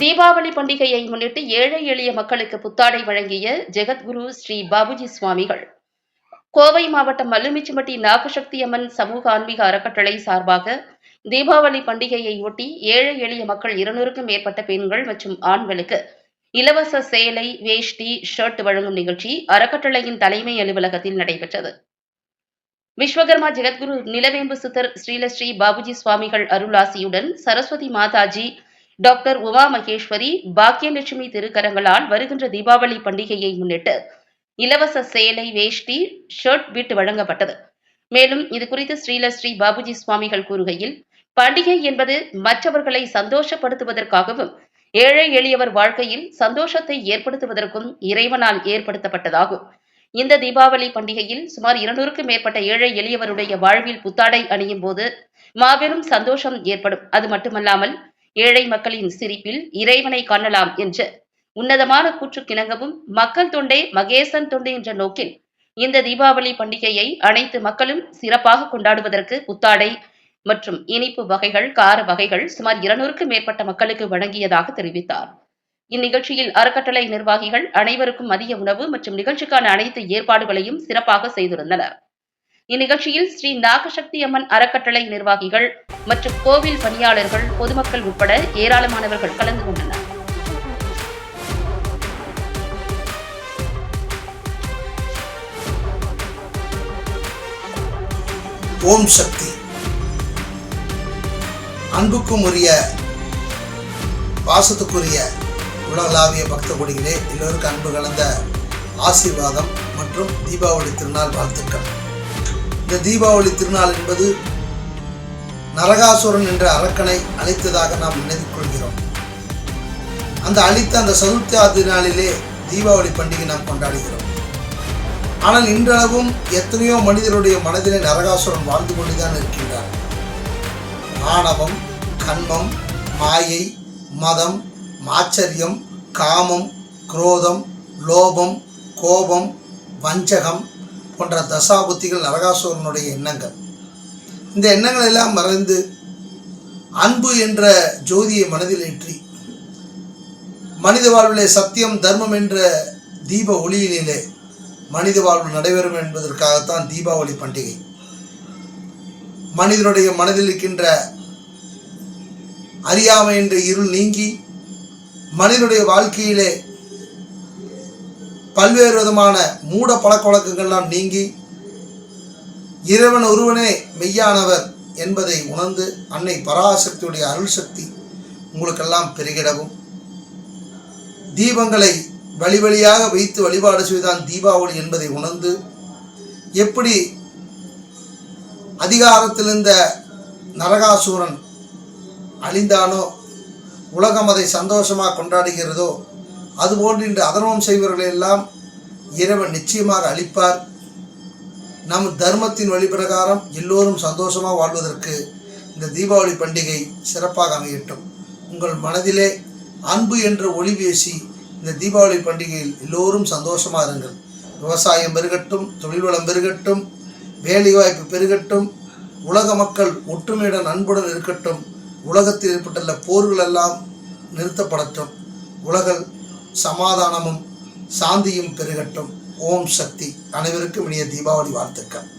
தீபாவளி பண்டிகையை முன்னிட்டு ஏழை எளிய மக்களுக்கு புத்தாடை வழங்கிய ஜெகத்குரு ஸ்ரீ பாபுஜி சுவாமிகள். கோவை மாவட்டம் மல்லுமிச்சிமட்டி நாகசக்தி அம்மன் சமூக ஆன்மீக அறக்கட்டளை சார்பாக தீபாவளி பண்டிகையை ஒட்டி ஏழை எளிய மக்கள் இருநூறுக்கும் மேற்பட்ட பெண்கள் மற்றும் ஆண்களுக்கு இலவச சேலை வேஷ்டி ஷர்ட் வழங்கும் நிகழ்ச்சி அறக்கட்டளையின் தலைமை அலுவலகத்தில் நடைபெற்றது. விஸ்வகர்மா ஜெகத்குரு நிலவேம்பு சித்தர் ஸ்ரீலஸ்ரீ பாபுஜி சுவாமிகள் அருளாசியுடன் சரஸ்வதி மாதாஜி டாக்டர் உமா மகேஸ்வரி பாக்கியலட்சுமி திருக்கரங்களால் வருகின்ற தீபாவளி பண்டிகையை முன்னிட்டு இலவச சேலை வேஷ்டி ஷர்ட் பிட் வழங்கப்பட்டது. மேலும் இது குறித்து ஸ்ரீலஸ்ரீ பாபுஜி சுவாமிகள் கூறுகையில் பண்டிகை என்பது மற்றவர்களை சந்தோஷப்படுத்துவதற்காகவும் ஏழை எளியவர் வாழ்க்கையில் சந்தோஷத்தை ஏற்படுத்துவதற்கும் இறைவனால் ஏற்படுத்தப்பட்டதாகும். இந்த தீபாவளி பண்டிகையில் சுமார் இருநூறுக்கும் மேற்பட்ட ஏழை எளியவருடைய வாழ்வில் புத்தாடை அணியும் போது மாபெரும் சந்தோஷம் ஏற்படும். அது மட்டுமல்லாமல் ஏழை மக்களின் சிரிப்பில் இறைவனை காணலாம் என்ற உன்னதமான கூற்றுக்கிணங்கவும் மக்கள் தொண்டே மகேசன் தொண்டை என்ற நோக்கில் இந்த தீபாவளி பண்டிகையை அனைத்து மக்களும் சிறப்பாக கொண்டாடுவதற்கு புத்தாடை மற்றும் இனிப்பு வகைகள் கார வகைகள் சுமார் இருநூறுக்கும் மேற்பட்ட மக்களுக்கு வழங்கியதாக தெரிவித்தார். இந்நிகழ்ச்சியில் அறக்கட்டளை நிர்வாகிகள் அனைவருக்கும் மதிய உணவு மற்றும் நிகழ்ச்சிக்கான அனைத்து ஏற்பாடுகளையும் சிறப்பாக செய்திருந்தனர். இந்நிகழ்ச்சியில் ஸ்ரீ நாகசக்தி அம்மன் அறக்கட்டளை நிர்வாகிகள் மற்றும் கோவில் பணியாளர்கள் பொதுமக்கள் உட்பட ஏராளமானவர்கள் கலந்து கொண்டனர். ஓம் சக்தி. அன்புக்கும் உரிய பாசத்துக்குரிய உலகளாவிய பக்த கொடிகளே எல்லோருக்கும் அன்பு கலந்த ஆசீர்வாதம் மற்றும் தீபாவளி திருநாள் வாழ்த்துக்கள். இந்த தீபாவளி திருநாள் என்பது நரகாசுரன் என்ற அரக்கனை அழைத்ததாக நாம் நினைவு கொள்கிறோம். அந்த அழித்த அந்த சதுர்த்தி நாளிலே தீபாவளி பண்டிகை நாம் கொண்டாடுகிறோம். ஆனால் இன்றளவும் எத்தனையோ மனிதருடைய மனதிலே நரகாசுரன் வாழ்ந்து கொண்டுதான் இருக்கின்றார். ஆணவம் கண்மம் மாயை மதம் மாச்சரியம் காமம் குரோதம் லோபம் கோபம் வஞ்சகம் போன்ற தசாபுத்திகள் நரகாசுரனுடைய எண்ணங்கள். இந்த எண்ணங்கள் எல்லாம் மறைந்து அன்பு என்ற ஜோதியை மனதில் ஏற்றி மனித வாழ்விலே சத்தியம் தர்மம் என்ற தீப ஒளியினிலே மனித வாழ்வு நடைபெறும் என்பதற்காகத்தான் தீபாவளி பண்டிகை. மனிதனுடைய மனதில் இருக்கின்ற அறியாமை என்ற இருள் நீங்கி மனிதனுடைய வாழ்க்கையிலே பல்வேறு விதமான மூட பழக்க வழக்கங்கள்லாம் நீங்கி இறைவன் ஒருவனே மெய்யானவர் என்பதை உணர்ந்து அன்னை பராசக்தியுடைய அருள் சக்தி உங்களுக்கெல்லாம் பெருகிடவும். தீபங்களை வழி வழியாக வைத்து வழிபாடு செய்தான் தீபாவளி என்பதை உணர்ந்து எப்படி அதிகாரத்தில் இருந்த நரகாசூரன் அழிந்தானோ உலகம் அதை சந்தோஷமாக கொண்டாடுகிறதோ அதுபோன்று இன்று அதர்மம் செய்பவர்களை எல்லாம் இறைவன் நிச்சயமாக அளிப்பார் நம் தர்மத்தின் வழிபிரகாரம் எல்லோரும் சந்தோஷமாக வாழ்வதற்கு இந்த தீபாவளி பண்டிகை சிறப்பாக அமையட்டும். உங்கள் மனதிலே அன்பு என்ற ஒளி பேசி இந்த தீபாவளி பண்டிகையில் எல்லோரும் சந்தோஷமாக இருங்கள். விவசாயம் பெருகட்டும் தொழில் வளம் பெருகட்டும் வேலைவாய்ப்பு பெருகட்டும் உலக மக்கள் ஒற்றுமையுடன் அன்புடன் இருக்கட்டும் உலகத்தில் ஏற்பட்டுள்ள போர்கள் எல்லாம் நிறுத்தப்படட்டும். உலக சமாதானமும் சாந்தியும் பெருகட்டும். ஓம் சக்தி. அனைவருக்கும் இனிய தீபாவளி வாழ்த்துக்கள்.